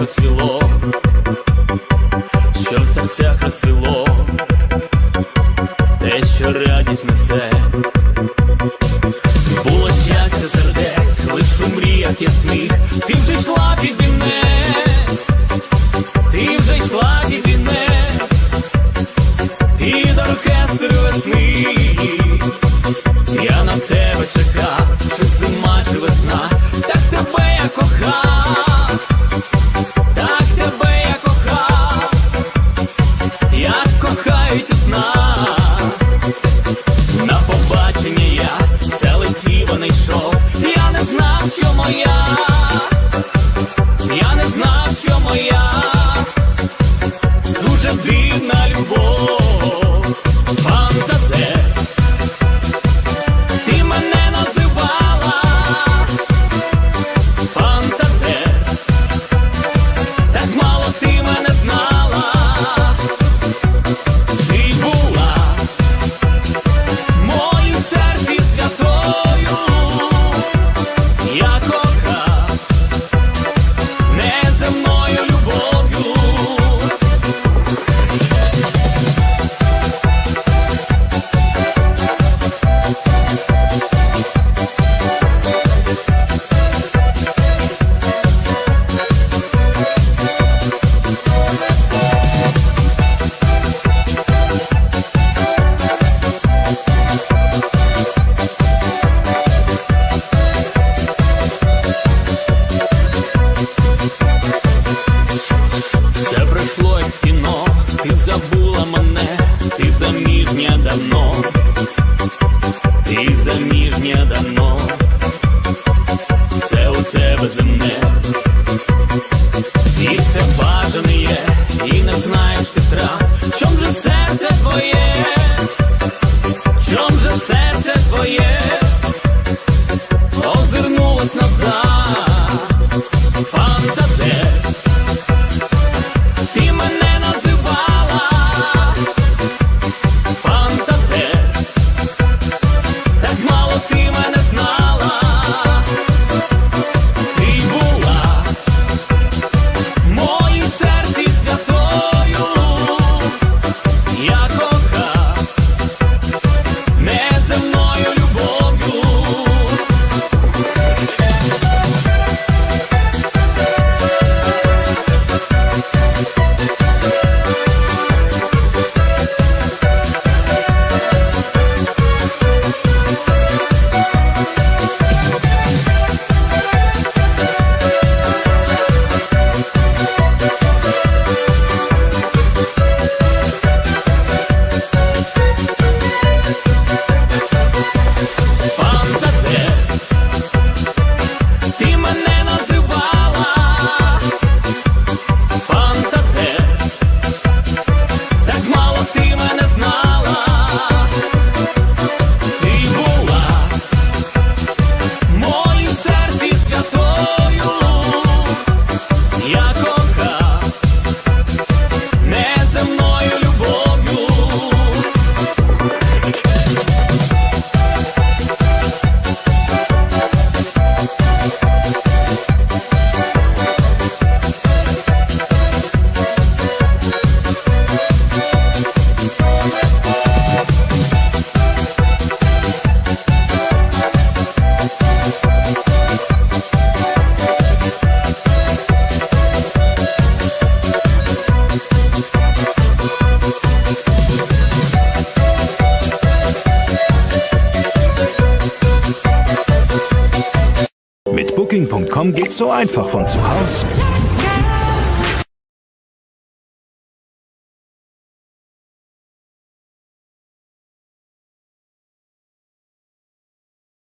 розсвіло, що в серцях розсвіло, те, що радість несе. Було щастя сердець, лиш у мріях ясних, ти вже йшла під вінець, ти вже йшла під вінець, під оркестр весни. Я на тебе чекав, чи зима, чи весна, так тебе я кохав, заміжня давно, ти заміжня давно, все у тебе земне, і все бажане є, і не знаєш ти втрат, чом же серце твоє, Booking.com geht's so einfach von zu Hause.